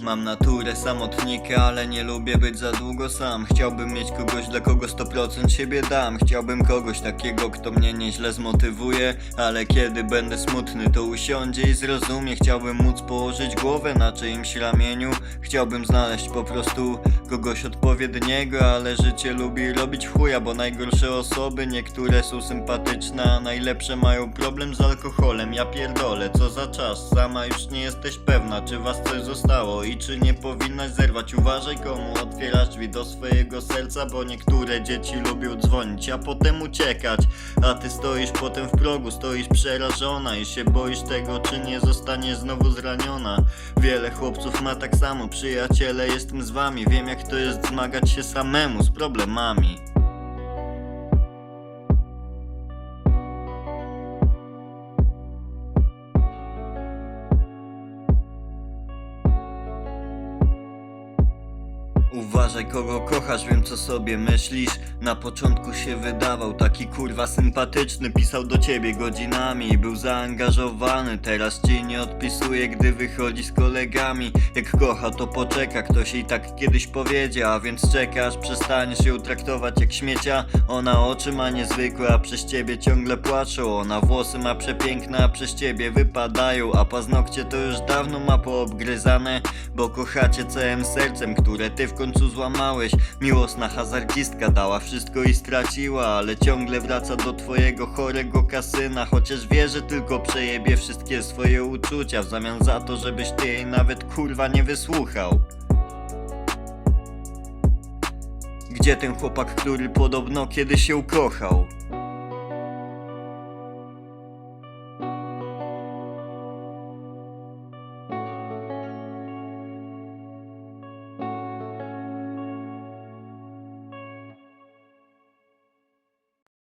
Mam naturę samotnika, ale nie lubię być za długo sam. Chciałbym mieć kogoś, dla kogo 100% siebie dam. Chciałbym kogoś takiego, kto mnie nieźle zmotywuje Ale kiedy będę smutny, to usiądzie i zrozumie. Chciałbym móc położyć głowę na czyimś ramieniu. Chciałbym znaleźć po prostu kogoś odpowiedniego Ale życie lubi robić chuja, bo najgorsze osoby Niektóre są sympatyczne, a najlepsze mają problem z alkoholem. Ja pierdolę, co za czas, sama już nie jesteś pewna Czy was coś zostało i czy nie powinnaś zerwać? Uważaj komu otwierasz drzwi do swojego serca Bo niektóre dzieci lubią dzwonić, a potem uciekać. A ty stoisz potem w progu, stoisz przerażona I się boisz tego, czy nie zostaniesz znowu zraniona. Wiele chłopców ma tak samo, przyjaciele jestem z wami. Wiem jak to jest zmagać się samemu z problemami Uważaj kogo kochasz, wiem co sobie myślisz. Na początku się wydawał taki kurwa sympatyczny. Pisał do ciebie godzinami, był zaangażowany. Teraz ci nie odpisuje, gdy wychodzi z kolegami. Jak kocha to poczeka, ktoś jej tak kiedyś powiedział A więc czekasz, przestaniesz ją traktować jak śmiecia. Ona oczy ma niezwykłe, a przez ciebie ciągle płaczą. Ona włosy ma przepiękne, a przez ciebie wypadają. A paznokcie to już dawno ma poobgryzane Bo kochacie całym sercem, które ty w końcu złamałeś. Miłosna hazardzistka dała wszystko i straciła Ale ciągle wraca do twojego chorego kasyna. Chociaż wie, że tylko przejebie wszystkie swoje uczucia W zamian za to, żebyś ty jej nawet kurwa nie wysłuchał. Gdzie ten chłopak, który podobno kiedyś się kochał?